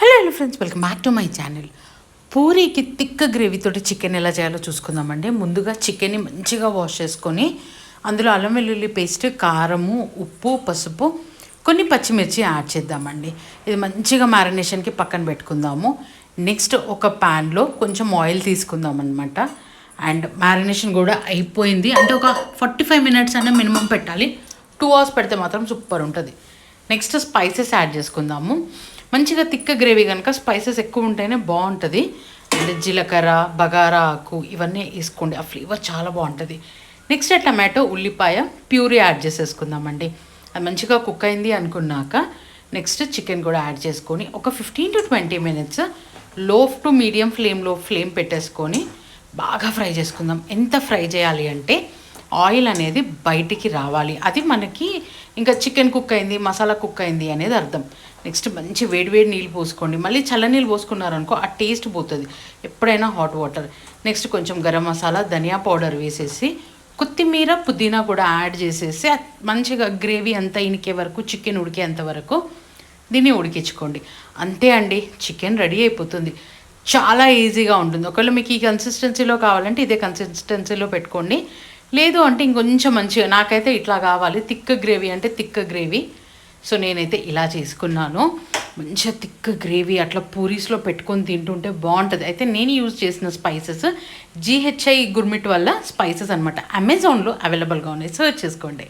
Hello hello friends welcome back to my channel పూరీకి తిక్క గ్రేవీతోటి chicken ఎలా చేయాలో చూసుకుందామండి. ముందుగా చికెన్ని మంచిగా వాష్ చేసుకొని అందులో అల్లం వెల్లుల్లి పేస్ట్ కారము ఉప్పు పసుపు కొన్ని పచ్చిమిర్చి యాడ్ చేద్దామండి. ఇది మంచిగా మ్యారినేషన్కి పక్కన పెట్టుకుందాము. నెక్స్ట్ ఒక ప్యాన్లో కొంచెం ఆయిల్ తీసుకుందాం అనమాట అండ్ మ్యారినేషన్ కూడా అయిపోయింది. అంటే ఒక ఫార్టీ ఫైవ్ మినిట్స్ అనే మినిమం పెట్టాలి. టూ అవర్స్ పెడితే మాత్రం సూపర్ ఉంటుంది. నెక్స్ట్ స్పైసెస్ యాడ్ చేసుకుందాము. మంచిగా తిక్క గ్రేవీ కనుక స్పైసెస్ ఎక్కువ ఉంటేనే బాగుంటుంది. అంటే జీలకర్ర బగారా ఆకు ఇవన్నీ వేసుకోండి. ఆ ఫ్లేవర్ చాలా బాగుంటుంది. నెక్స్ట్ టమాటో ఉల్లిపాయ ప్యూరీ యాడ్ చేసేసుకుందామండి. అది మంచిగా కుక్ అయింది అనుకున్నాక నెక్స్ట్ చికెన్ కూడా యాడ్ చేసుకొని ఒక ఫిఫ్టీన్ టు ట్వంటీ మినిట్స్లో టు మీడియం ఫ్లేమ్లో ఫ్లేమ్ పెట్టేసుకొని బాగా ఫ్రై చేసుకుందాం. ఎంత ఫ్రై చేయాలి అంటే ఆయిల్ అనేది బయటికి రావాలి. అది మనకి ఇంకా చికెన్ కుక్ అయింది మసాలా కుక్ అయింది అనేది అర్థం. నెక్స్ట్ మంచి వేడివేడి నీళ్ళు పోసుకోండి. మళ్ళీ చల్ల నీళ్ళు పోసుకున్నారనుకో ఆ టేస్ట్ పోతుంది. ఎప్పుడైనా హాట్ వాటర్. నెక్స్ట్ కొంచెం గరం మసాలా ధనియా పౌడర్ వేసేసి కొత్తిమీర పుదీనా కూడా యాడ్ చేసేసి మంచిగా గ్రేవీ అంతా ఇనికే వరకు చికెన్ ఉడికేంత వరకు దీన్ని ఉడికించుకోండి. అంతే అండి. చికెన్ రెడీ అయిపోతుంది. చాలా ఈజీగా ఉంటుంది. ఒకవేళ మీకు ఈ కన్సిస్టెన్సీలో కావాలంటే ఇదే కన్సిస్టెన్సీలో పెట్టుకోండి. లేదు అంటే ఇంకొంచెం మంచిగా నాకైతే ఇట్లా కావాలి. తిక్క గ్రేవీ అంటే తిక్క గ్రేవీ. సో నేనైతే ఇలా చేసుకున్నాను. మంచిగా తిక్క గ్రేవీ అట్లా పూరీస్లో పెట్టుకొని తింటుంటే బాగుంటుంది అయితే నేను యూజ్ చేసిన స్పైసెస్ జీహెచ్ఐ గుర్మిట్ వల్ల స్పైసెస్ అనమాట అమెజాన్లో అవైలబుల్గా ఉన్నాయి. సర్చ్ చేసుకోండి.